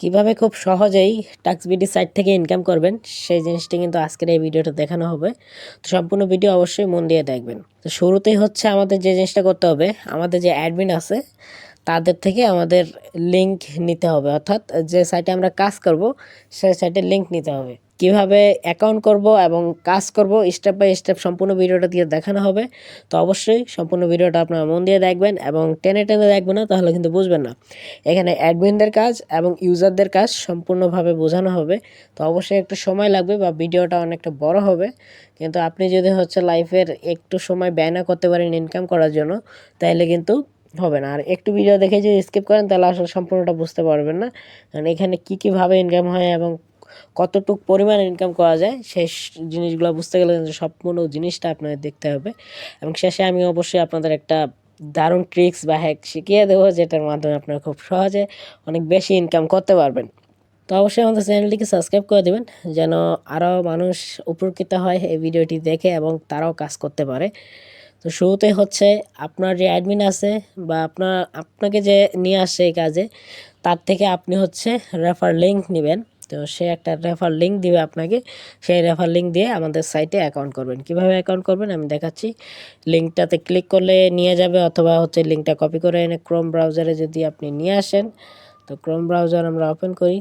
কীভাবে খুব সহজেই টাক্স বিডি সাইট থেকে ইনকাম করবেন, সেই জিনিসটি কিন্তু আজকের এই ভিডিওটা দেখানো হবে। তো সম্পূর্ণ ভিডিও অবশ্যই মন দিয়ে দেখবেন। তো শুরুতেই হচ্ছে আমাদের যে জিনিসটা করতে হবে, আমাদের যে অ্যাডমিন আছে, তাদের থেকে আমাদের লিংক নিতে হবে। অর্থাৎ যে সাইটে আমরা কাজ করব, সেই সাইটে লিংক নিতে হবে। কীভাবে অ্যাকাউন্ট করব এবং কাজ করব স্টেপ বাই স্টেপ সম্পূর্ণ ভিডিওটা দিয়ে দেখানো হবে। তো অবশ্যই সম্পূর্ণ ভিডিওটা আপনারা মন দিয়ে দেখবেন এবং টেনে টেনে দেখবেন না, তাহলে কিন্তু বুঝবেন না। এখানে অ্যাডমিনদের কাজ এবং ইউজারদের কাজ সম্পূর্ণভাবে বোঝানো হবে। তো অবশ্যই একটু সময় লাগবে বা ভিডিওটা অনেকটা বড় হবে। কিন্তু আপনি যদি হচ্ছে লাইফের একটু সময় ব্যয় না করতে পারেন ইনকাম করার জন্য, তাহলে কিন্তু হবে না। আর একটু ভিডিও দেখে যদি স্কিপ করেন, তাহলে আসলে সম্পূর্ণটা বুঝতে পারবেন না। কারণ এখানে কী কীভাবে ইনকাম হয় এবং কতটুক পরিমাণ ইনকাম করা যায় সেই জিনিসগুলো বুঝতে গেলে কিন্তু সম্পূর্ণ জিনিসটা আপনাদের দেখতে হবে। এবং শেষে আমি অবশ্যই আপনাদের একটা দারুণ ট্রিক্স বা হ্যাক শিখিয়ে দেবো, যেটার মাধ্যমে আপনারা খুব সহজে অনেক বেশি ইনকাম করতে পারবেন। তো অবশ্যই আমাদের চ্যানেলটিকে সাবস্ক্রাইব করে দেবেন, যেন আরও মানুষ উপকৃত হয় এই ভিডিওটি দেখে এবং তারাও কাজ করতে পারে। তো শুরুতে হচ্ছে আপনার যে অ্যাডমিন আছে বা আপনার, আপনাকে যে নিয়ে আসছে এই কাজে, তার থেকে আপনি হচ্ছে রেফার লিঙ্ক নেবেন। তো সে একটা রেফার লিঙ্ক দিবে আপনাকে। সেই রেফার লিঙ্ক দিয়ে আমাদের সাইটে অ্যাকাউন্ট করবেন। কীভাবে অ্যাকাউন্ট করবেন? আমি দেখাচ্ছি। লিঙ্কটাতে ক্লিক করলে নিয়ে যাবে অথবা হচ্ছে লিঙ্কটা কপি করে এনে ক্রোম ব্রাউজারে যদি আপনি নিয়ে আসেন, তো ক্রোম ব্রাউজার আমরা ওপেন করি।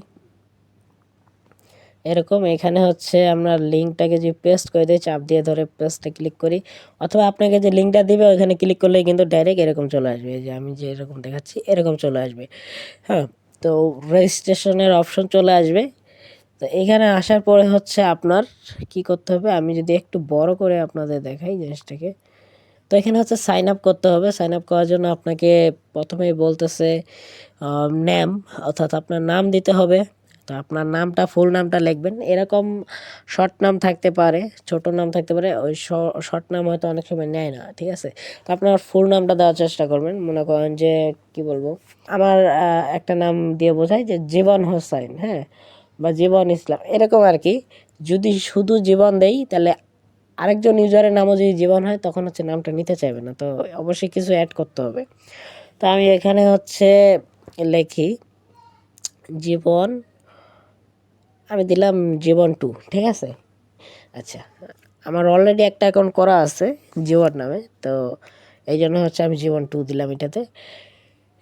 এরকম এখানে হচ্ছে আমরা লিঙ্কটাকে যে পেস্ট করে দিই, চাপ দিয়ে ধরে পেস্টে ক্লিক করি। অথবা আপনাকে যে লিঙ্কটা দিবে, ওইখানে ক্লিক করলে কিন্তু ডাইরেক্ট এরকম চলে আসবে। যে আমি যে এরকম দেখাচ্ছি, এরকম চলে আসবে। হ্যাঁ তো রেজিস্ট্রেশনের অপশন চলে আসবে। তো এখানে আসার পরে হচ্ছে আপনার কি করতে হবে? আমি যদি একটু বড় করে আপনাদের দেখাই জিনিসটাকে। তো এখানে হচ্ছে সাইন আপ করতে হবে। সাইন আপ করার জন্য আপনাকে প্রথমেই বলতেছে নেম অর্থাৎ আপনার নাম দিতে হবে। তো আপনার নামটা ফুল নামটা লিখবেন। এরকম শর্ট নাম থাকতে পারে, ছোট নাম থাকতে পারে, ওই শর্ট নাম হয়তো অনেক সময় নেয় না, ঠিক আছে? তো আপনার ফুল নামটা দেওয়ার চেষ্টা করবেন। মনে করেন যে, কি বলব? আমার একটা নাম দিয়ে বোঝাই যে জীবন হোসাইন হ্যাঁ? বা জীবন ইসলাম, এরকম আর কি। যদি শুধু জীবন দেই, তাহলে আরেকজন ইউজারের নামও যদি জীবন হয়, তখন হচ্ছে নামটা নিতে চাইবে না। তো অবশ্যই কিছু অ্যাড করতে হবে। তো আমি এখানে হচ্ছে লেখি, জীবন, আমি দিলাম জীবন টু ঠিক আছে? আচ্ছা আমার অলরেডি একটা অ্যাকাউন্ট করা আছে, জীবন নামে। তো এই জন্য হচ্ছে আমি জীবন টু দিলাম এটাতে।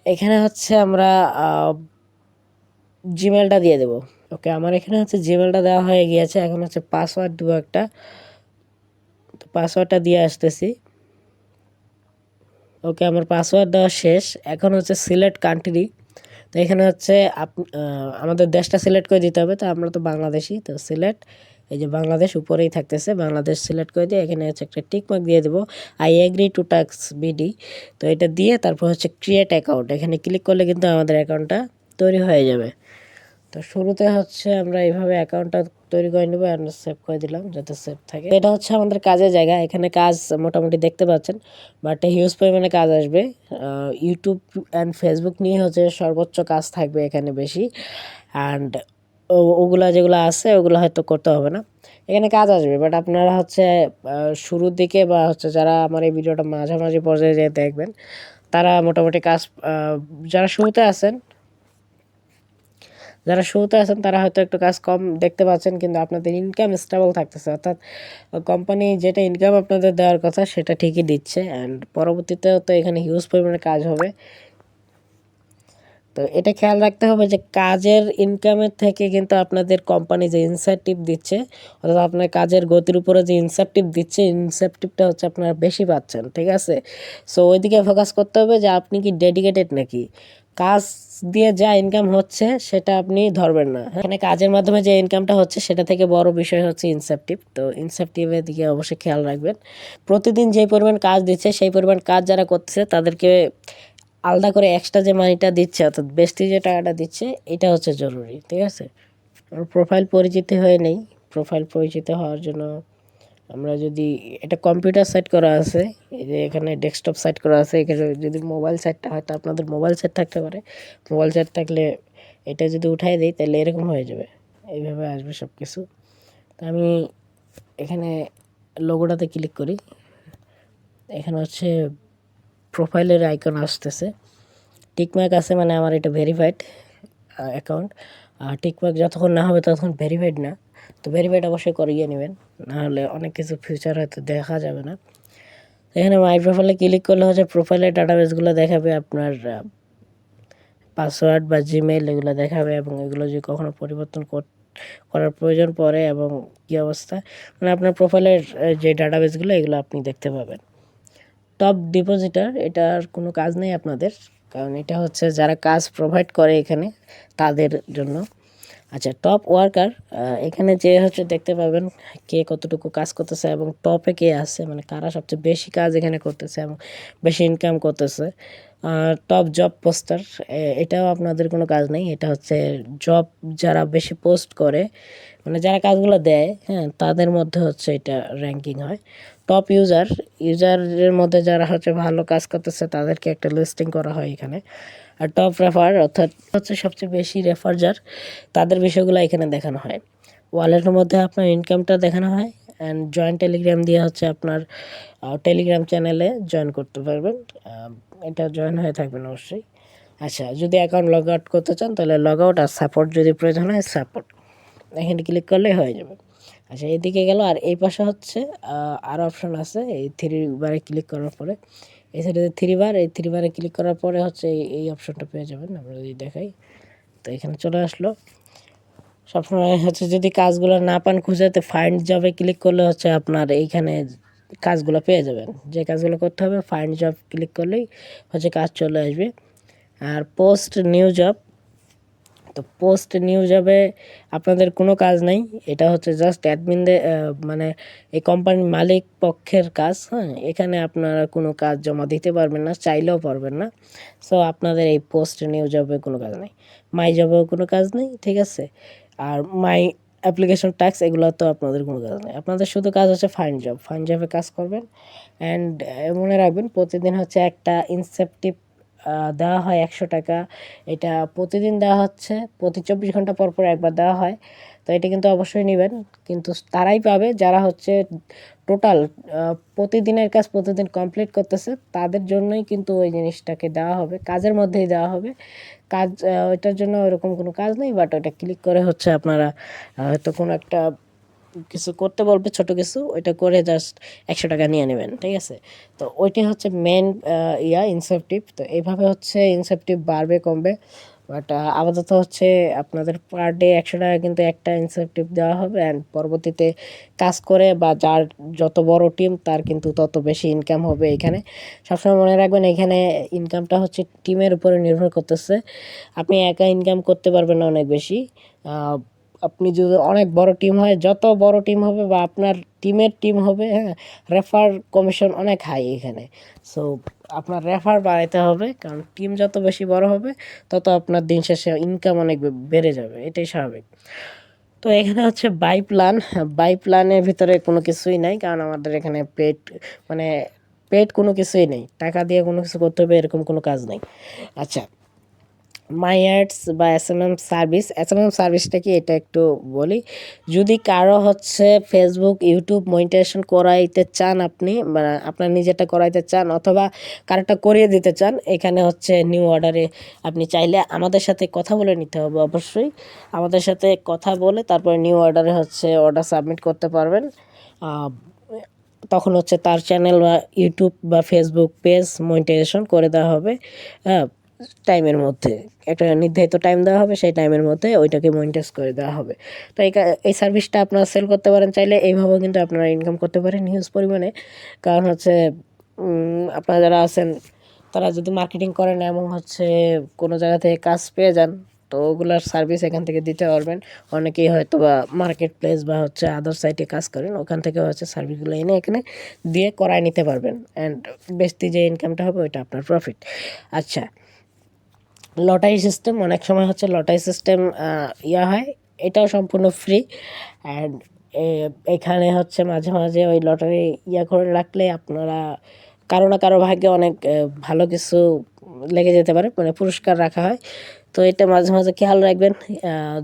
এখানে হচ্ছে আমরা জিমেলটা দিয়ে দেবো। ওকে আমার এখানে হচ্ছে জিমেলটা দেওয়া হয়ে গিয়েছে। এখন হচ্ছে পাসওয়ার্ড দেবো একটা। তো পাসওয়ার্ডটা দিয়ে আসতেছি। ওকে আমার পাসওয়ার্ড দেওয়া শেষ। এখন হচ্ছে সিলেক্ট কান্ট্রি তো এখানে হচ্ছে আপ আমাদের দেশটা সিলেক্ট করে দিতে হবে। তো আমরা তো বাংলাদেশি। তো সিলেক্ট এই যে বাংলাদেশ উপরেই থাকতেছে। বাংলাদেশ সিলেক্ট করে দিয়ে এখানে হচ্ছে একটা টিকমার্ক দিয়ে দেবো। I agree to tax BD তো এটা দিয়ে তারপর হচ্ছে ক্রিয়েট অ্যাকাউন্ট এখানে ক্লিক করলে কিন্তু আমাদের অ্যাকাউন্টটা তৈরি হয়ে যাবে। তো শুরুতে হচ্ছে আমরা এইভাবে অ্যাকাউন্টটা তৈরি করে নেব আর সেভ করে দিলাম যাতে সেভ থাকে। এটা হচ্ছে আমাদের কাজের জায়গা, এখানে কাজ মোটামুটি দেখতে পাচ্ছেন বাট হিউজ পরিমাণে কাজ আসবে। ইউটিউব অ্যান্ড ফেসবুক নিয়ে হচ্ছে সর্বোচ্চ কাজ থাকবে এখানে বেশি অ্যান্ড ওগুলা যেগুলো আছে, ওগুলো হয়তো করতে হবে না। এখানে কাজ আসবে বাট আপনারা হচ্ছে শুরুর দিকে বা হচ্ছে যারা আমার এই ভিডিওটা মাঝামাঝি পর্যায়ে যে দেখবেন, তারা মোটামুটি কাজ যারা শুরুতে আছেন যারা শুরুতে আছেন, তারা হয়তো একটু কাজ কম দেখতে পাচ্ছেন, কিন্তু আপনাদের ইনকাম স্টেবল থাকতেছে। অর্থাৎ কোম্পানি যেটা ইনকাম আপনাদের দেওয়ার কথা, সেটা ঠিকই দিচ্ছে। অ্যান্ড পরবর্তীতেও তো এখানে হিউজ পরিমাণে কাজ হবে। তো এটা খেয়াল রাখতে হবে যে, কাজের ইনকামের থেকে কিন্তু আপনাদের কোম্পানি যে ইনসেন্টিভ দিচ্ছে, অর্থাৎ আপনার কাজের গতির উপরে যে ইনসেন্টিভ দিচ্ছে ইনসেন্টিভটা হচ্ছে আপনারা বেশি পাচ্ছেন, ঠিক আছে? সো ওইদিকে ফোকাস করতে হবে যে, আপনি কি ডেডিকেটেড নাকি? কাজ দিয়ে যা ইনকাম হচ্ছে সেটা আপনি ধরবেন না। এখানে কাজের মাধ্যমে যে ইনকামটা হচ্ছে সেটা থেকে বড় বিষয় হচ্ছে ইনসেপটিভ তো ইনসেপটিভের দিকে অবশ্যই খেয়াল রাখবেন। প্রতিদিন যে পরিমাণ কাজ দিচ্ছে, সেই পরিমাণ কাজ যারা করতেছে, তাদেরকে আলাদা করে এক্সট্রা যে মানিটা দিচ্ছে, অর্থাৎ বেশি যে টাকাটা দিচ্ছে, এটা হচ্ছে জরুরি, ঠিক আছে? প্রোফাইল পরিচিতি হয়ে নেই। প্রোফাইল পরিচিত হওয়ার জন্য আমরা যদি এটা কম্পিউটার সেট করা আছে, এই যে এখানে ডেস্কটপ সেট করা আছে, এখানে যদি মোবাইল সেটটা হয়, তো আপনাদের মোবাইল সেট থাকতে পারে। মোবাইল সেট থাকলে এটা যদি উঠাই দিই, তাহলে এরকম হয়ে যাবে। এইভাবে আসবে সব কিছু তো আমি এখানে লোগোটাতে ক্লিক করি। এখানে হচ্ছে প্রোফাইলের আইকন আসতেছে। টিকমার্ক আছে মানে আমার এটা ভেরিফাইড অ্যাকাউন্ট আর টিকমার্ক যতক্ষণ না হবে, ততক্ষণ ভেরিফাইড না। তো ভেরিফাইড অবশ্যই করিয়ে নেবেন। নাহলে অনেক কিছু ফিউচার হয়তো দেখা যাবে না। এখানে মাই প্রোফাইলে ক্লিক করলে হচ্ছে প্রোফাইলের ডাটাবেসগুলো দেখাবে আপনার পাসওয়ার্ড বা জিমেইল এগুলো দেখাবে এবং এগুলো যদি কখনো পরিবর্তন কর- করার প্রয়োজন পড়ে এবং কী অবস্থা? মানে আপনার প্রোফাইলের যে ডাটাবেসগুলো এগুলো আপনি দেখতে পাবেন। টপ ডিপোজিটার এটার কোনো কাজ নেই আপনাদের। কারণ এটা হচ্ছে যারা কাজ প্রোভাইড করে এখানে, তাদের জন্য। আচ্ছা টপ ওয়ার্কার এখানে যে হচ্ছে দেখতে পাবেন কে কতটুকু কাজ করতেছে এবং টপে কে আছে মানে কারা সবচেয়ে বেশি কাজ এখানে করতেছে এবং বেশি ইনকাম করতেছে। টপ জব পোস্টার এটাও আপনাদের কোনো কাজ নেই। এটা হচ্ছে জব যারা বেশি পোস্ট করে মানে যারা কাজগুলো দেয় হ্যাঁ তাদের মধ্যে হচ্ছে এটা র্যাঙ্কিং হয়। টপ ইউজার ইউজারের মধ্যে যারা হচ্ছে ভালো কাজ করতেছে, তাদেরকে একটা লিস্টিং করা হয় এখানে। আর টপ রেফার অর্থাৎ হচ্ছে সবচেয়ে বেশি রেফার যার, তাদের বিষয়গুলো এখানে দেখানো হয়। ওয়ালেটের মধ্যে আপনার ইনকামটা দেখানো হয় অ্যান্ড জয়েন্ট টেলিগ্রাম দিয়ে হচ্ছে আপনার টেলিগ্রাম চ্যানেলে জয়েন করতে পারবেন। এটা জয়েন হয়ে থাকবেন অবশ্যই। আচ্ছা যদি অ্যাকাউন্ট লগ আউট করতে চান, তাহলে লগ আউট আর সাপোর্ট যদি প্রয়োজন হয় সাপোর্ট এখানে ক্লিক করলেই হয়ে যাবে। আচ্ছা এদিকে গেল, আর এই পাশে হচ্ছে আরও অপশন আছে, এই থ্রি বারে ক্লিক করার পরে। এই সাইডে থ্রি বার এই থ্রি বারে ক্লিক করার পরে হচ্ছে এই এই অপশনটা পেয়ে যাবেন, আমরা যদি দেখাই। তো এখানে চলে আসলো। সবসময় হচ্ছে যদি কাজগুলো না পান খুঁজেতে ফাইন্ড জবে ক্লিক করলে হচ্ছে আপনার এইখানে কাজগুলো পেয়ে যাবেন। যে কাজগুলো করতে হবে ফাইন্ড জব ক্লিক করলেই হচ্ছে কাজ চলে আসবে। আর পোস্ট নিউ জব তো পোস্ট নিউ জবে আপনাদের কোনো কাজ নেই, এটা হচ্ছে জাস্ট অ্যাডমিনদের মানে এই কোম্পানির মালিক পক্ষের কাজ হ্যাঁ এখানে আপনারা কোনো কাজ জমা দিতে পারবেন না, চাইলেও পারবেন না। সো আপনাদের এই পোস্ট নিউ জবে কোনো কাজ নেই। মাই জবেও কোনো কাজ নেই, ঠিক আছে? আর মাই অ্যাপ্লিকেশন ট্যাক্স এগুলো তো আপনাদের কোনো কাজ নেই। আপনাদের শুধু কাজ হচ্ছে ফাইন জব ফাইন জবে কাজ করবেন। অ্যান্ড মনে রাখবেন প্রতিদিন হচ্ছে একটা ইনসেপটিভ দেওয়া হয় একশো টাকা। এটা প্রতিদিন দেওয়া হচ্ছে প্রতি চব্বিশ ঘণ্টা পর পর একবার দেওয়া হয়। তো এটা কিন্তু অবশ্যই নেবেন। কিন্তু তারাই পাবে যারা হচ্ছে টোটাল প্রতিদিনের কাজ প্রতিদিন কমপ্লিট করতেছে। তাদের জন্যই কিন্তু ওই জিনিসটাকে দেওয়া হবে। কাজের মধ্যেই দেওয়া হবে। কাজ ওইটার জন্য ওইরকম কোনো কাজ নেই বাট ওইটা ক্লিক করে হচ্ছে আপনারা হয়তো কোনো একটা কিছু করতে বলবে, ছোট কিছু, ওইটা করে জাস্ট একশো টাকা নিয়ে নেবেন, ঠিক আছে? তো ওইটাই হচ্ছে মেন ইয়া ইনসেপটিভ তো এইভাবে হচ্ছে ইনসেপটিভ বাড়বে, কমবে। বাট আপাতত হচ্ছে আপনাদের পার ডে একশো টাকা কিন্তু একটা ইনসেপটিভ দেওয়া হবে অ্যান্ড পরবর্তীতে কাজ করে বা যার যত বড় টিম তার কিন্তু তত বেশি ইনকাম হবে এখানে। সবসময় মনে রাখবেন এখানে ইনকামটা হচ্ছে টিমের উপরে নির্ভর করতেছে। আপনি একা ইনকাম করতে পারবেন না অনেক বেশি। আপনি যদি অনেক বড় টিম হয়, যত বড় টিম হবে বা আপনার টিমের টিম হবে হ্যাঁ রেফার কমিশন অনেক হাই এখানে। সো আপনার রেফার বাড়াইতে হবে, কারণ টিম যত বেশি বড় হবে, তত আপনার দিন শেষে ইনকাম অনেক বেড়ে যাবে, এটাই স্বাভাবিক। তো এখানে হচ্ছে বাই প্ল্যান বাই প্ল্যানের ভিতরে কোনো কিছুই নাই, কারণ আমাদের এখানে পেট মানে পেট কোনো কিছুই নেই। টাকা দিয়ে কোনো কিছু করতে হবে, এরকম কোনো কাজ নেই। আচ্ছা মাই অ্যাডস বা S M M service S M M সার্ভিসটা কি এটা একটু বলি? যদি কারও হচ্ছে ফেসবুক ইউটিউব মনিটাইজেশন করাইতে চান আপনি আপনার নিজেরটা করাইতে চান অথবা কারোটা করিয়ে দিতে চান, এখানে হচ্ছে নিউ অর্ডারে আপনি চাইলে আমাদের সাথে কথা বলে নিতে হবে অবশ্যই। আমাদের সাথে কথা বলে তারপরে নিউ অর্ডারে হচ্ছে অর্ডার সাবমিট করতে পারবেন। তখন হচ্ছে তার চ্যানেল বা ইউটিউব বা ফেসবুক পেজ মনিটাইজেশন করে দেওয়া হবে। হ্যাঁ টাইমের মধ্যে। একটা নির্ধারিত টাইম দেওয়া হবে, সেই টাইমের মধ্যে ওইটাকে মনিটাইজ করে দেওয়া হবে। তো এই এই সার্ভিসটা আপনারা সেল করতে পারেন, চাইলে এইভাবেও কিন্তু আপনারা ইনকাম করতে পারেন হিউজ পরিমাণে। কারণ হচ্ছে আপনারা যারা আছেন, তারা যদি মার্কেটিং করেন এবং হচ্ছে কোনো জায়গা থেকে কাজ পেয়ে যান, তো ওগুলার সার্ভিস এখান থেকে দিতে পারবেন। অনেকেই হয়তো বা মার্কেট প্লেস বা হচ্ছে আদার সাইটে কাজ করেন, ওখান থেকে হচ্ছে সার্ভিসগুলো এনে এখানে দিয়ে করায় নিতে পারবেন। অ্যান্ড বেশি যে ইনকামটা হবে, ওইটা আপনার প্রফিট আচ্ছা লটারি সিস্টেম অনেক সময় হচ্ছে লটারি সিস্টেম ইয়া হয়। এটাও সম্পূর্ণ ফ্রি অ্যান্ড এখানে হচ্ছে মাঝে মাঝে ওই লটারি ইয়া করে রাখলে আপনারা কারও না কারও ভাগ্যে অনেক ভালো কিছু লেগে যেতে পারে মানে পুরস্কার রাখা হয়। তো এটা মাঝে মাঝে খেয়াল রাখবেন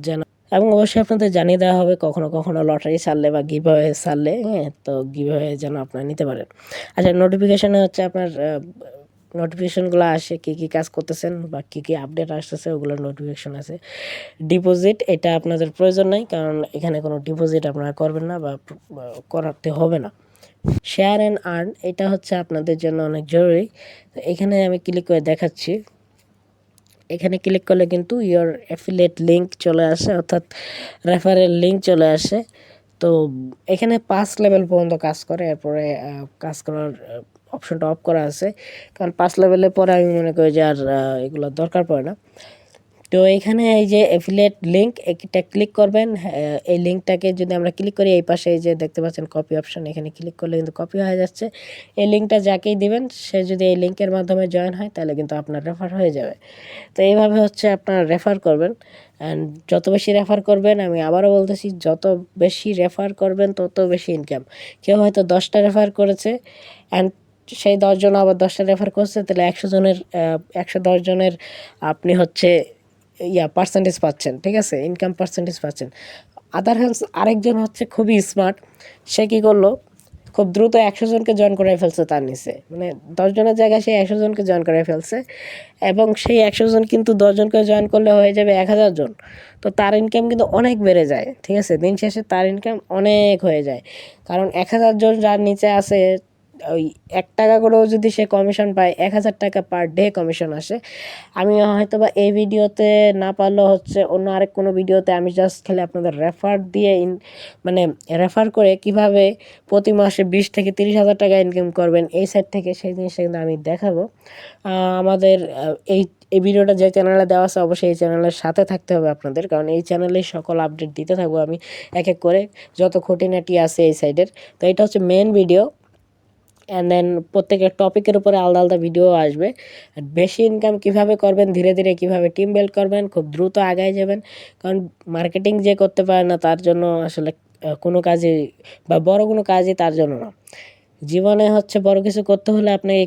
যেন এবং অবশ্যই আপনাদের জানিয়ে দেওয়া হবে কখনো কখনো লটারি ছাড়লে বা গিভ হয়ে ছাড়লে হ্যাঁ তো গিভ হয়ে যেন আপনারা নিতে পারেন। আচ্ছা নোটিফিকেশানে হচ্ছে আপনার নোটিফিকেশনগুলো আসে, কী কী কাজ করতেছেন বা কী কী আপডেট আসতেছে, ওগুলোর নোটিফিকেশন আছে। ডিপোজিট এটা আপনাদের প্রয়োজন নাই, কারণ এখানে কোনো ডিপোজিট আপনারা করবেন না বা করাতে হবে না। শেয়ার অ্যান্ড আর্ন এটা হচ্ছে আপনাদের জন্য অনেক জরুরি। এখানে আমি ক্লিক করে দেখাচ্ছি। এখানে ক্লিক করলে কিন্তু ইয়োর অ্যাফিলেট লিঙ্ক চলে আসে, অর্থাৎ রেফারেল লিঙ্ক চলে আসে। তো এখানে পাঁচ লেভেল পর্যন্ত কাজ করে, এরপরে কাজ করার অপশনটা অফ করা আছে। কারণ পাঁচ লেভেলের পরে আমি মনে করি যে আর এগুলো দরকার পড়ে না। তো এখানে এই যে অ্যাফিলিয়েট লিঙ্ক এটা ক্লিক করবেন। এই লিঙ্কটাকে যদি আমরা ক্লিক করি, এই পাশে এই যে দেখতে পাচ্ছেন কপি অপশন এখানে ক্লিক করলে কিন্তু কপি হয়ে যাচ্ছে। এই লিঙ্কটা যাকেই দিবেন, সে যদি এই লিঙ্কের মাধ্যমে জয়েন হয়, তাহলে কিন্তু আপনার রেফার হয়ে যাবে। তো এইভাবে হচ্ছে আপনারা রেফার করবেন। অ্যান্ড যত বেশি রেফার করবেন, আমি আবারও বলতেছি, যত বেশি রেফার করবেন, তত বেশি ইনকাম কেউ হয়তো দশটা রেফার করেছে। অ্যান্ড সেই দশজন আবার দশটা রেফার করছে, তাহলে একশো জনের একশো দশ জনের আপনি হচ্ছে, ইয়া পার্সেন্টেজ পাচ্ছেন, ঠিক আছে? ইনকাম পার্সেন্টেজ পাচ্ছেন। আদার হ্যান্ডস আরেকজন হচ্ছে খুবই স্মার্ট সে কী করল? খুব দ্রুত একশো জনকে জয়েন করে ফেলছে তার নিচে। মানে দশজনের জায়গায় সে একশো জনকে জয়েন করে ফেলছে, এবং সেই একশো জন কিন্তু দশজনকে জয়েন করলে হয়ে যাবে এক হাজার জন। তো তার ইনকাম কিন্তু অনেক বেড়ে যায়, ঠিক আছে? দিন শেষে তার ইনকাম অনেক হয়ে যায়। কারণ এক হাজার জন যার নিচে আছে ওই এক টাকা করেও যদি সে কমিশন পায়, এক হাজার টাকা পার ডে কমিশন আসে। আমি হয়তো বা এই ভিডিওতে না পারলেও হচ্ছে অন্য আরেক কোনো ভিডিওতে আমি জাস্ট খালি আপনাদের রেফার দিয়ে ইন মানে রেফার করে কীভাবে প্রতি মাসে বিশ থেকে তিরিশ হাজার টাকা ইনকাম করবেন, এই সাইড থেকে সেই জিনিসটা কিন্তু আমি দেখাবো। আমাদের এই এই ভিডিওটা যে চ্যানেলে দেওয়া আছে অবশ্যই এই চ্যানেলের সাথে থাকতে হবে আপনাদের, কারণ এই চ্যানেলেই সকল আপডেট দিতে থাকব আমি এক এক করে, যত খুঁটিনাটি আছে এই সাইডের তো এটা হচ্ছে মেন ভিডিও অ্যান্ড দেন প্রত্যেকের টপিকের উপরে আলাদা আলাদা ভিডিও আসবে। বেশি ইনকাম কীভাবে করবেন, ধীরে ধীরে কীভাবে টিম বিল্ড করবেন, খুব দ্রুত আগায় যাবেন। কারণ মার্কেটিং যে করতে পারে না, তার জন্য আসলে কোনো কাজই বা বড় কোনো কাজই তার জন্য না। জীবনে হচ্ছে বড় কিছু করতে হলে আপনাকে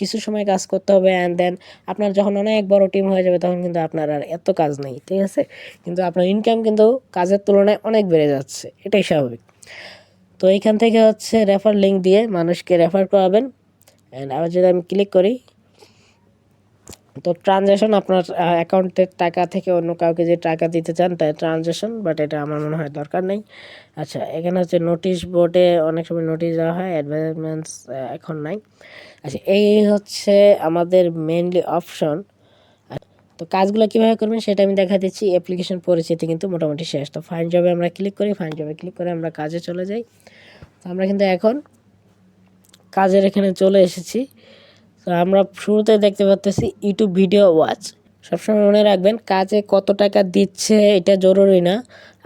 কিছু সময় কাজ করতে হবে অ্যান্ড দেন আপনার যখন অনেক বড় টিম হয়ে যাবে, তখন কিন্তু আপনার আর এত কাজ নেই, ঠিক আছে? কিন্তু আপনার ইনকাম কিন্তু কাজের তুলনায় অনেক বেড়ে যাচ্ছে, এটাই স্বাভাবিক। তো এইখান থেকে হচ্ছে রেফার লিঙ্ক দিয়ে মানুষকে রেফার করাবেন। অ্যান্ড আবার যদি আমি ক্লিক করি, তো ট্রানজ্যাকশন আপনার অ্যাকাউন্টের টাকা থেকে অন্য কাউকে যে টাকা দিতে চান তাই ট্রানজ্যাকশন বাট এটা আমার মনে হয় দরকার নেই। আচ্ছা এখানে হচ্ছে নোটিশ বোর্ডে অনেক সময় নোটিশ দেওয়া হয় অ্যাডভার্টাইজমেন্টস এখন নাই। আচ্ছা এই হচ্ছে আমাদের মেনলি অপশন তো কাজগুলো কীভাবে করবেন সেটা আমি দেখা দিচ্ছি অ্যাপ্লিকেশন পরিচিতি কিন্তু মোটামুটি শেষ। তো ফাইন জবে আমরা ক্লিক করি ফাইন জবে ক্লিক করে আমরা কাজে চলে যাই। তো আমরা কিন্তু এখন কাজের এখানে চলে এসেছি। তো আমরা শুরুতে দেখতে পাচ্তেছি ইউটিউব ভিডিও ওয়াচ সবসময় মনে রাখবেন, কাজে কত টাকা দিচ্ছে এটা জরুরি না।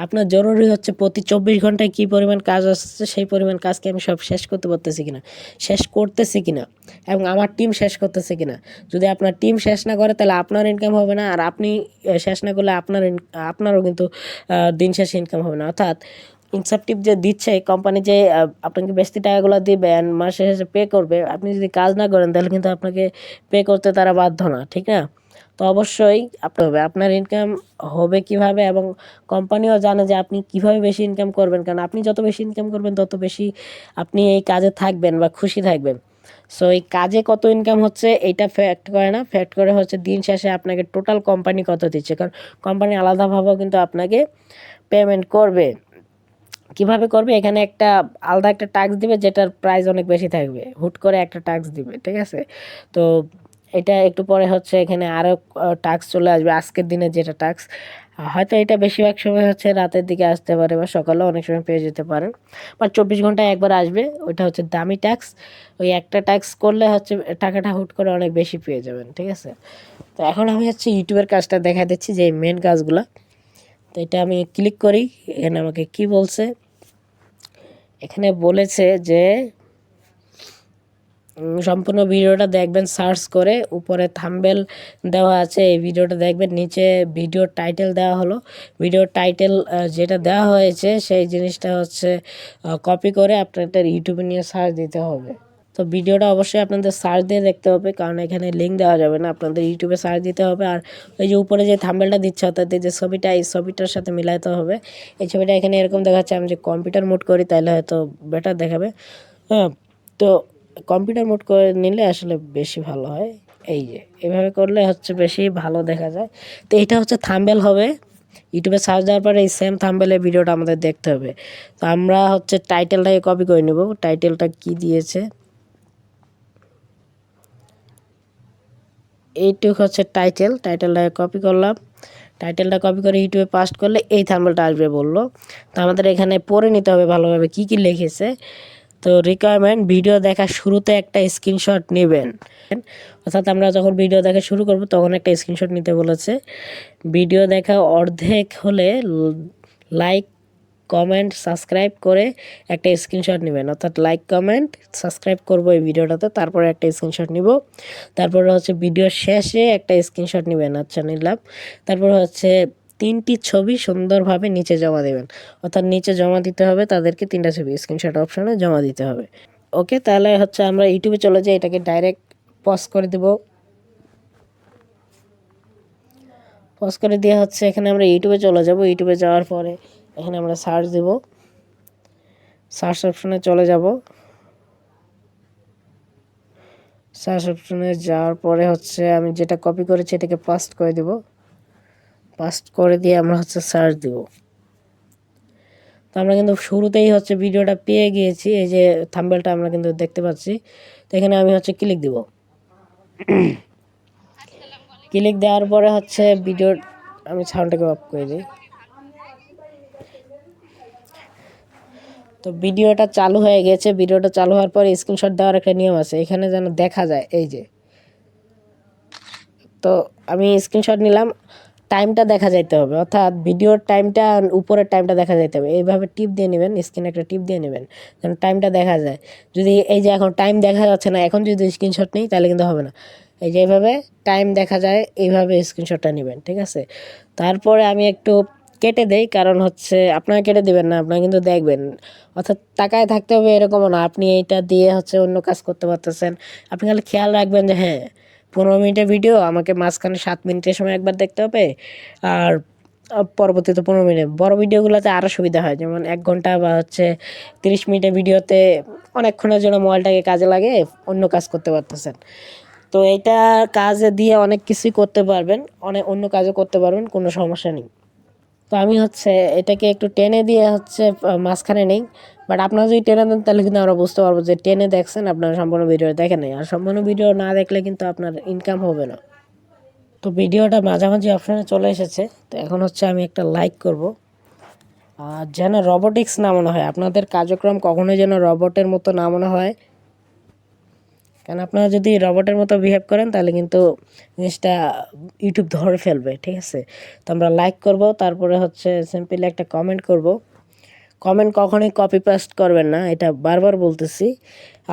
আপনার জরুরি হচ্ছে প্রতি চব্বিশ ঘন্টায় কী পরিমাণ কাজ আসছে, সেই পরিমাণ কাজকে আমি সব শেষ করতে পারতেছি কিনা, শেষ করতেছি কিনা এবং আমার টিম শেষ করতেছে কিনা। যদি আপনার টিম শেষ না করে, তাহলে আপনার ইনকাম হবে না, আর আপনি শেষ না করলে আপনার আপনারও কিন্তু দিন শেষে ইনকাম হবে না। অর্থাৎ ইনসেপটিভ যে দিচ্ছে কোম্পানি যে আপনাকে বেশি টাকাগুলো দিবে and মাসে শেষে পে করবে, আপনি যদি কাজ না করেন, তাহলে কিন্তু আপনাকে পে করতে তারা বাধ্য না, ঠিক না? তো অবশ্যই আপনার হবে। আপনার ইনকাম হবে কীভাবে এবং কোম্পানিও জানে যে আপনি কীভাবে বেশি ইনকাম করবেন। কারণ আপনি যত বেশি ইনকাম করবেন, তত বেশি আপনি এই কাজে থাকবেন বা খুশি থাকবেন। সো এই কাজে কত ইনকাম হচ্ছে, এইটা ফ্যাক্ট করে না। ফ্যাক্ট করে হচ্ছে দিন শেষে আপনাকে টোটাল কোম্পানি কত দিচ্ছে। কারণ কোম্পানি আলাদাভাবেও কিন্তু আপনাকে পেমেন্ট করবে। কীভাবে করবে? এখানে একটা আলাদা একটা টাস্ক দিবে, যেটার প্রাইস অনেক বেশি থাকবে। হুট করে একটা টাস্ক দিবে, ঠিক আছে? তো এটা একটু পরে হচ্ছে এখানে আরও টাস্ক চলে আসবে, আজকের দিনে যেটা টাস্ক হয়তো এটা বেশিরভাগ সময় হচ্ছে রাতের দিকে আসতে পারে বা সকালেও অনেক সময় পেয়ে যেতে পারেন। বা চব্বিশ ঘন্টায় একবার আসবে, ওইটা হচ্ছে দামি ট্যাক্স ওই একটা ট্যাক্স করলে হচ্ছে টাকাটা হুট করে অনেক বেশি পেয়ে যাবেন, ঠিক আছে? তো এখন আমি হচ্ছে ইউটিউবের কাজটা দেখা দিচ্ছি, যে মেন কাজগুলো। তো এটা আমি ক্লিক করি, এখানে আমাকে কি বলছে? এখানে বলেছে যে সম্পূর্ণ ভিডিওটা দেখবেন, সার্চ করে উপরে থাম্বেল দেওয়া আছে, এই ভিডিওটা দেখবেন, নিচে ভিডিও টাইটেল দেওয়া হলো। ভিডিও টাইটেল যেটা দেওয়া হয়েছে, সেই জিনিসটা হচ্ছে কপি করে আপনাদের ইউটিউবে নিয়ে সার্চ দিতে হবে। তো ভিডিওটা অবশ্যই আপনাদের সার্চ দিয়ে দেখতে হবে, কারণ এখানে লিঙ্ক দেওয়া যাবে না, আপনাদের ইউটিউবে সার্চ দিতে হবে। আর ওই যে উপরে যে থাম্বেলটা দিচ্ছে, অর্থাৎ যে ছবিটা, এই ছবিটার সাথে মিলাইতে হবে। এই ছবিটা এখানে এরকম দেখাচ্ছে, আমি যে কম্পিউটার মোড করি, তাহলে হয়তো বেটার দেখাবে। হ্যাঁ তো কম্পিউটার মোড করে নিলে আসলে বেশি ভালো হয়। এই যে, এভাবে করলে হচ্ছে বেশি ভালো দেখা যায়। তো এটা হচ্ছে থাম্বেল হবে। ইউটিউবে সার্চ দেওয়ার পরে এই সেম থাম্বেলের ভিডিওটা আমাদের দেখতে হবে। তো আমরা হচ্ছে টাইটেলটাকে কপি করে নেব। টাইটেলটা কি দিয়েছে? এইটুক হচ্ছে টাইটেল টাইটেলটাকে কপি করলাম। টাইটেলটা কপি করে ইউটিউবে পাস্ট করলে এই থাম্বেলটা আসবে বলল। তো আমাদের এখানে পড়ে নিতে হবে ভালোভাবে। কি কি লিখেছে? তো রিকোয়ারমেন্ট ভিডিও দেখার শুরুতে একটা স্ক্রিনশট নেবেন। অর্থাৎ আমরা যখন ভিডিও দেখা শুরু করব, তখন একটা স্ক্রিনশট নিতে বলেছে। ভিডিও দেখা অর্ধেক হলে লাইক কমেন্ট সাবস্ক্রাইব করে একটা স্ক্রিনশট নেবেন। অর্থাৎ লাইক কমেন্ট সাবস্ক্রাইব করব এই ভিডিওটাতে তারপরে একটা স্ক্রিনশট নিব। তারপরে হচ্ছে ভিডিও শেষে একটা স্ক্রিনশট নেবেন আচ্ছা নিলাম। তারপরে হচ্ছে তিনটি ছবি সুন্দরভাবে নিচে জমা দেবেন। অর্থাৎ নিচে জমা দিতে হবে, তাদেরকে তিনটা ছবি স্ক্রিনশট অপশানে জমা দিতে হবে। ওকে, তাহলে হচ্ছে আমরা ইউটিউবে চলে যাই, এটাকে ডাইরেক্ট পজ করে দেব। পজ করে দেওয়া হচ্ছে এখানে আমরা ইউটিউবে চলে যাব। ইউটিউবে যাওয়ার পরে এখানে আমরা সার্চ দেব। সার্চ অপশনে চলে যাব। সার্চ অপশনে যাওয়ার পরে হচ্ছে আমি যেটা কপি করেছি, এটাকে পাস্ট করে দেব। পাস্ট করে দিয়ে আমরা হচ্ছে সার্চ দেব। তো আমরা কিন্তু শুরুতেই হচ্ছে ভিডিওটা পেয়ে গিয়েছি, এই যে থাম্বেলটা আমরা কিন্তু দেখতে পাচ্ছি। তো এখানে আমি হচ্ছে ক্লিক দেব। ক্লিক দেওয়ার পরে হচ্ছে ভিডিও আমি সাউন্ডটাকে অফ করে দিই। তো ভিডিওটা চালু হয়ে গেছে, ভিডিওটা চালু হওয়ার পরে স্ক্রিনশট দেওয়ার একটা নিয়ম আছে, এখানে যেন দেখা যায়, এই যে। তো আমি স্ক্রিনশট নিলাম টাইমটা দেখা যাইতে হবে। অর্থাৎ ভিডিওর টাইমটা উপরের টাইমটা দেখা যাইতে হবে। এইভাবে টিপ দিয়ে নেবেন স্ক্রিনে একটা টিপ দিয়ে নেবেন, যেন টাইমটা দেখা যায়। যদি এই যে এখন টাইম দেখা যাচ্ছে না, এখন যদি স্ক্রিনশট নেই, তাহলে কিন্তু হবে না। এই যে এইভাবে টাইম দেখা যায়, এইভাবে স্ক্রিনশটটা নেবেন, ঠিক আছে? তারপরে আমি একটু কেটে দেই, কারণ হচ্ছে আপনারা কেটে দেবেন না, আপনারা কিন্তু দেখবেন। অর্থাৎ টাকায় থাকতে হবে এরকমও না। আপনি এইটা দিয়ে হচ্ছে অন্য কাজ করতে পারতেছেন। আপনি খালি খেয়াল রাখবেন যে হ্যাঁ পনেরো মিনিটের ভিডিও আমাকে মাঝখানে সাত মিনিটের সময় একবার দেখতে হবে। আর পরবর্তীতে পনেরো মিনিট। বড় ভিডিওগুলোতে আরও সুবিধা হয়। যেমন এক ঘণ্টা বা হচ্ছে তিরিশ মিনিটের ভিডিওতে অনেকক্ষণের জন্য মোবাইলটাকে কাজে লাগে অন্য কাজ করতে পারতেছেন। তো এইটা কাজে দিয়ে অনেক কিছুই করতে পারবেন। অনেক অন্য কাজও করতে পারবেন, কোনো সমস্যা নেই। তো আমি হচ্ছে এটাকে একটু টেনে দিয়ে হচ্ছে মাঝখানে নেই। বাট আপনারা যদি টেনে দেন, তাহলে কিন্তু আমরা বুঝতে পারব যে টেনে দেখছেন আপনারা সম্পূর্ণ ভিডিও দেখেন নাই। আর সম্পূর্ণ ভিডিও না দেখলে কিন্তু আপনার ইনকাম হবে না। তো ভিডিওটা মাঝামাঝি অপশানে চলে এসেছে। তো এখন হচ্ছে আমি একটা লাইক করব। আর যেন রবোটিক্স না মনে হয়, আপনাদের কার্যক্রম কখনোই যেন রবটের মতো না মনে হয়। কারণ আপনারা যদি রবটের মতো বিহেভ করেন, তাহলে কিন্তু জিনিসটা ইউটিউব ধরে ফেলবে, ঠিক আছে? তো আমরা লাইক করব, তারপরে হচ্ছে সিম্পলি একটা কমেন্ট করব। কমেন্ট কখনোই কপি পেস্ট করবেন না, এটা বারবার বলতেছি।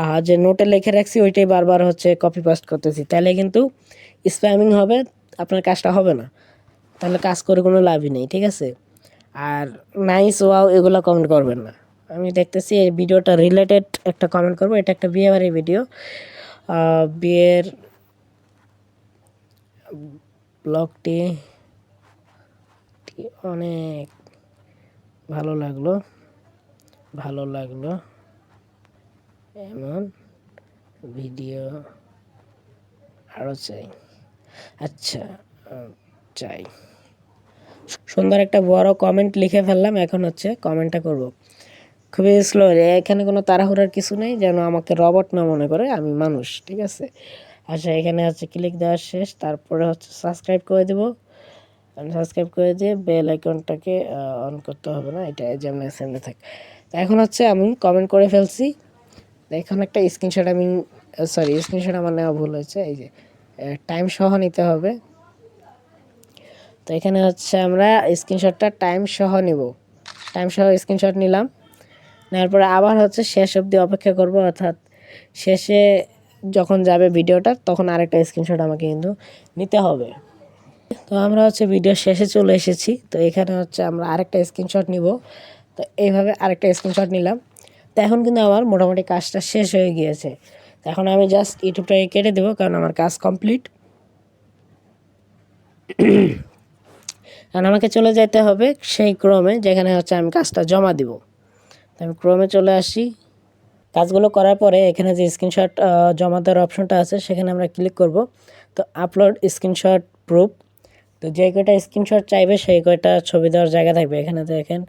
আর যে নোটে লিখে রাখছি, ওইটাই বারবার হচ্ছে কপি পেস্ট করতেছি। তাহলে কিন্তু স্প্যামিং হবে, আপনার কাজটা হবে না। তাহলে কাজ করে কোনো লাভই নেই, ঠিক আছে? আর নাইস ওয়াও এগুলো কমেন্ট করবেন না। আমি দেখতেছি এই ভিডিওটা রিলেটেড একটা কমেন্ট করব, এটা একটা বিয়ে বাড়ির ভিডিও বিয়ের ব্লগটি অনেক ভালো লাগল। ভালো লাগল। এমন ভিডিও আরও চাই। আচ্ছা চাই। সুন্দর একটা বড় কমেন্ট লিখে ফেললাম, এখন হচ্ছে কমেন্টটা করব। খুবই স্লো এখানে কোনো তাড়াহুড়ার কিছু নেই, যেন আমাকে রবট না মনে করে, আমি মানুষ, ঠিক আছে? আচ্ছা এখানে হচ্ছে ক্লিক দেওয়া শেষ, তারপরে হচ্ছে সাবস্ক্রাইব করে দেবো। সাবস্ক্রাইব করে দিয়ে বেল আইকনটাকে অন করতে হবে না, এটা যেমন সামনে থাকে। তো এখন হচ্ছে আমি কমেন্ট করে ফেলছি। এখন একটা স্ক্রিনশট আমি সরি স্ক্রিনশট আমার নেওয়া ভুল হয়েছে, এই যে টাইম সহ নিতে হবে। তো এখানে হচ্ছে আমরা স্ক্রিনশটটা টাইম সহ নিব। টাইম সহ স্ক্রিনশট নিলাম। নেওয়ার পরে আবার হচ্ছে শেষ অবধি অপেক্ষা করব, অর্থাৎ শেষে যখন যাবে ভিডিওটা, তখন আরেকটা স্ক্রিনশট আমাকে কিন্তু নিতে হবে। তো আমরা হচ্ছে ভিডিও শেষে চলে এসেছি। তো এখানে হচ্ছে আমরা আরেকটা স্ক্রিনশট নিব। তো এইভাবে আরেকটা স্ক্রিনশট নিলাম। তো এখন কিন্তু আমার মোটামুটি কাজটা শেষ হয়ে গিয়েছে। তো এখন আমি জাস্ট ইউটিউবটাকে কেটে দেবো, কারণ আমার কাজ কমপ্লিট কারণ আমাকে চলে যেতে হবে সেই ক্রমে, যেখানে হচ্ছে আমি কাজটা জমা দিব। আমি ক্রমে চলে আসি। কাজগুলো করার পরে এখানে যে স্ক্রিনশট জমা দেওয়ার অপশনটা আছে, সেখানে আমরা ক্লিক করব। তো আপলোড স্ক্রিনশট প্রুফ তো যে কয়টা স্ক্রিনশট চাইবে, সেই কয়টা ছবি দেওয়ার জায়গা থাকবে। এখানে দেখেন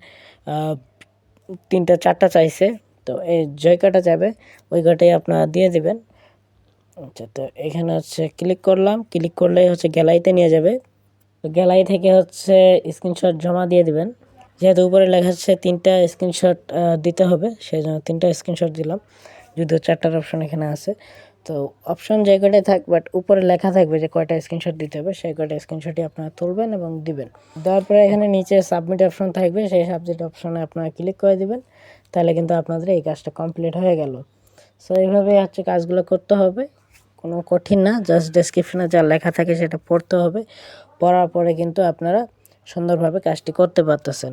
তিনটা, চারটা চাইছে। তো এই যে কয়টা যাবে, ওই কয়টাই আপনারা দিয়ে দিবেন। আচ্ছা তো এখানে হচ্ছে ক্লিক করলাম। ক্লিক করলেই হচ্ছে গ্যালারিতে নিয়ে যাবে। তো গ্যালারি থেকে হচ্ছে স্ক্রিনশট জমা দিয়ে দিবেন। যেহেতু উপরে লেখা হচ্ছে তিনটা স্ক্রিনশট দিতে হবে সেই জন্য তিনটা স্ক্রিনশট দিলাম। যদিও চারটার অপশন এখানে আছে। তো অপশন যে কয়টাই থাক বাট উপরে লেখা থাকবে যে কয়টা স্ক্রিনশট দিতে হবে, সেই কয়টা স্ক্রিনশটই আপনারা তুলবেন এবং দিবেন। দেওয়ার পরে এখানে নিচে সাবমিট অপশন থাকবে, সেই সাবজেক্ট অপশনে আপনারা ক্লিক করে দিবেন, তাহলে কিন্তু আপনাদের এই কাজটা কমপ্লিট হয়ে গেল। সো এইভাবে হচ্ছে কাজগুলো করতে হবে, কোনো কঠিন না জাস্ট ডেসক্রিপশনে যা লেখা থাকে সেটা পড়তে হবে, পড়ার পরে কিন্তু আপনারা সুন্দরভাবে কাজটি করতে পারতেছেন।